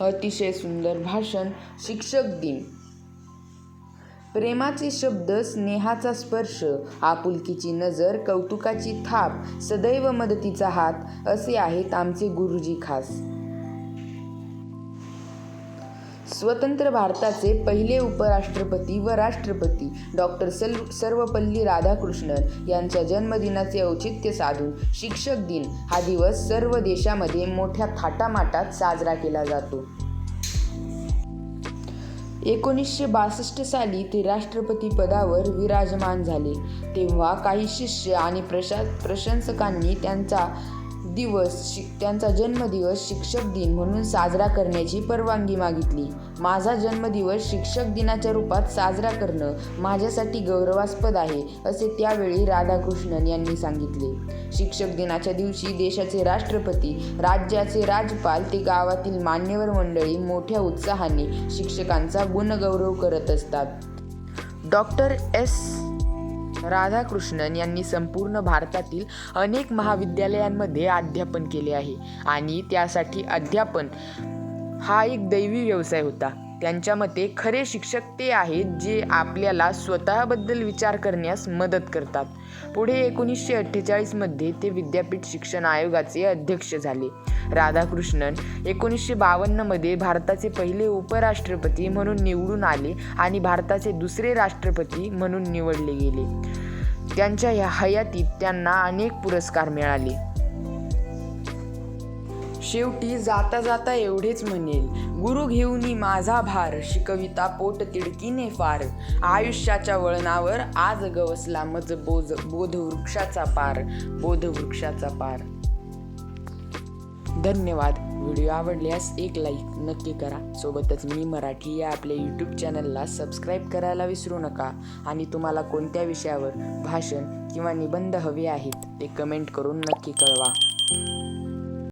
अतिशय सुंदर भाषण शिक्षक दिन. प्रेमाचे शब्द स्नेहाचा स्पर्श आपुलकीची नजर कौतुकाची थाप सदैव मदतीचा हात असे आहेत आमचे गुरुजी खास. स्वतंत्र भारताचे पहिले उपराष्ट्रपती व राष्ट्रपती डॉक्टर सल सर्वपल्ली राधाकृष्णन यांच्या जन्मदिनाचे औचित्य साधून शिक्षक दिन हा दिवस सर्व देशामध्ये मोठ्या थाटामाटात साजरा केला जातो. एकोणीसशे बासष्ट साली ते राष्ट्रपती पदावर विराजमान झाले. तेव्हा काही शिष्य आणि प्रशा प्रशंसकांनी त्यांचा दिवस शिक त्यांचा जन्मदिवस शिक्षक दिन म्हणून साजरा करण्याची परवानगी मागितली. माझा जन्मदिवस शिक्षक दिनाच्या रूपात साजरा करणं माझ्यासाठी गौरवास्पद आहे असे त्यावेळी राधाकृष्णन यांनी सांगितले. शिक्षक दिनाच्या दिवशी देशाचे राष्ट्रपती राज्याचे राज्यपाल ते गावातील मान्यवर मंडळी मोठ्या उत्साहाने शिक्षकांचा गुणगौरव करत असतात. Doctor S. राधाकृष्णन यांनी संपूर्ण भारतातील अनेक महाविद्यालयांमध्ये अध्यापन केले आहे. आणि त्यासाठी अध्यापन हा एक दैवी व्यवसाय होता. त्यांच्या मते खरे शिक्षक ते आहेत जे आपल्याला स्वतःबद्दल विचार करण्यास मदत करतात. पुढे एकोणीसशे अठ्ठेचाळीसमध्ये ते विद्यापीठ शिक्षण आयोगाचे अध्यक्ष झाले. राधाकृष्णन एकोणीसशे बावन्नमध्ये भारताचे पहिले उपराष्ट्रपती म्हणून निवडून आले आणि भारताचे दुसरे राष्ट्रपती म्हणून निवडले गेले. त्यांच्या ह्या हयातीत त्यांना अनेक पुरस्कार मिळाले. शेवटी जाता जाता एवढेच म्हणेल गुरु घेऊनी माझा भार शिकविता पोट तिडकीने फार आयुष्याच्या वळणावर आज गवसला मज बोज बोधवृक्षाचा पार बोधवृक्षाचा पार. धन्यवाद. व्हिडिओ आवडल्यास एक लाईक नक्की करा. सोबतच मी मराठी या आपल्या यूट्यूब चॅनलला सबस्क्राईब करायला विसरू नका. आणि तुम्हाला कोणत्या विषयावर भाषण किंवा निबंध हवे आहेत ते कमेंट करून नक्की कळवा.